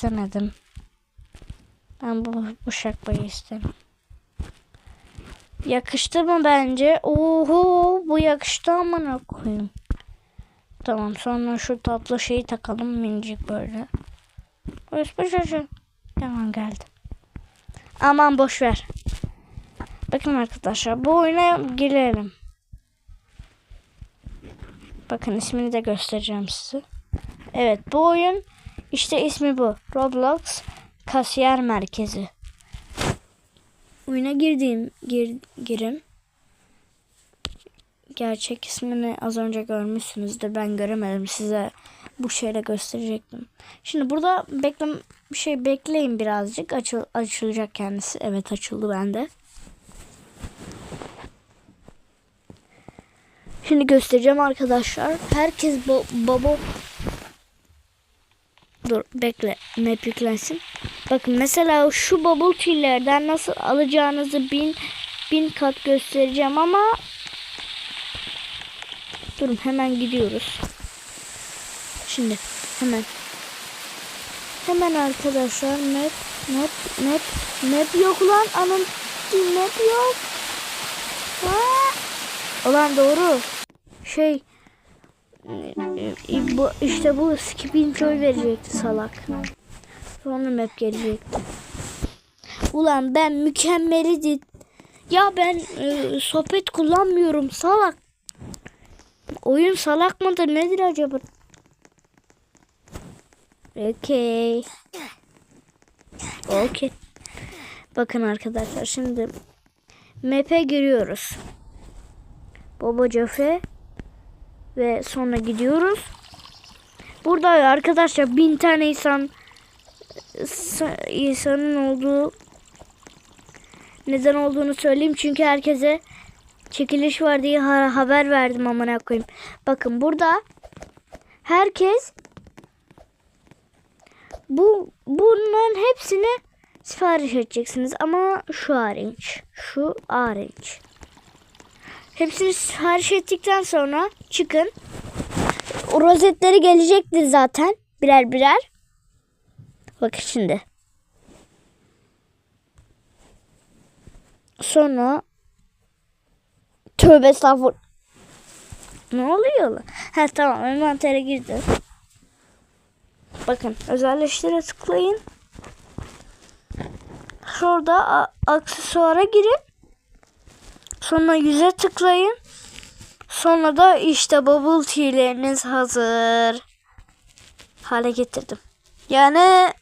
istemedim. Ben bu, bu şapkayı isterim. Yakıştı mı bence? Oho bu yakıştı amına koyayım. Tamam sonra şu tatlı şeyi takalım minicik böyle. Orası çocuğu. Tamam geldi. Aman boş ver. Bakın arkadaşlar bu oyuna girelim. Bakın ismini de göstereceğim size. Evet bu oyun işte ismi bu. Roblox Kasiyer Merkezi. Oyuna girdiğim gir, girim. Gerçek ismini az önce görmüşsünüzdür. Ben göremedim. Size bu şeyle gösterecektim. Şimdi burada beklem bir şey bekleyin birazcık. Açıl açılacak kendisi. Evet açıldı bende. Şimdi göstereceğim arkadaşlar. Herkes bo babo Dur bekle map yüklensin. Bakın mesela şu bubble tea'lerden nasıl alacağınızı bin bin kat göstereceğim ama durun hemen gidiyoruz. Şimdi hemen hemen arkadaşlar map map map map yok lan anam map yok. Ha! Ulan doğru. Şey bu işte bu skipping joy verecekti salak. Sonra map gelecekti. Ulan ben mükemmeli Ya ben e, sohbet kullanmıyorum salak. Oyun salak mıdır nedir acaba? Okey. Okey. Bakın arkadaşlar şimdi map'e giriyoruz. Baba Cafe ve sonra gidiyoruz. Burada arkadaşlar bin tane insan insanın olduğu neden olduğunu söyleyeyim çünkü herkese çekiliş var diye haber verdim amına koyayım. Bakın burada herkes bu bunların hepsini sipariş edeceksiniz ama şu hariç. Şu hariç. Hepsini sipariş ettikten sonra çıkın. O rozetleri gelecektir zaten. Birer birer. Bakın şimdi. Sonra tövbe estağfur. Ne oluyor lan? Ha tamam envantere girdi. Bakın özelleştire tıklayın. Şurada aksesuara girin. Sonra yüze tıklayın. Sonra da işte bubble tea'leriniz hazır. Hale getirdim. Yani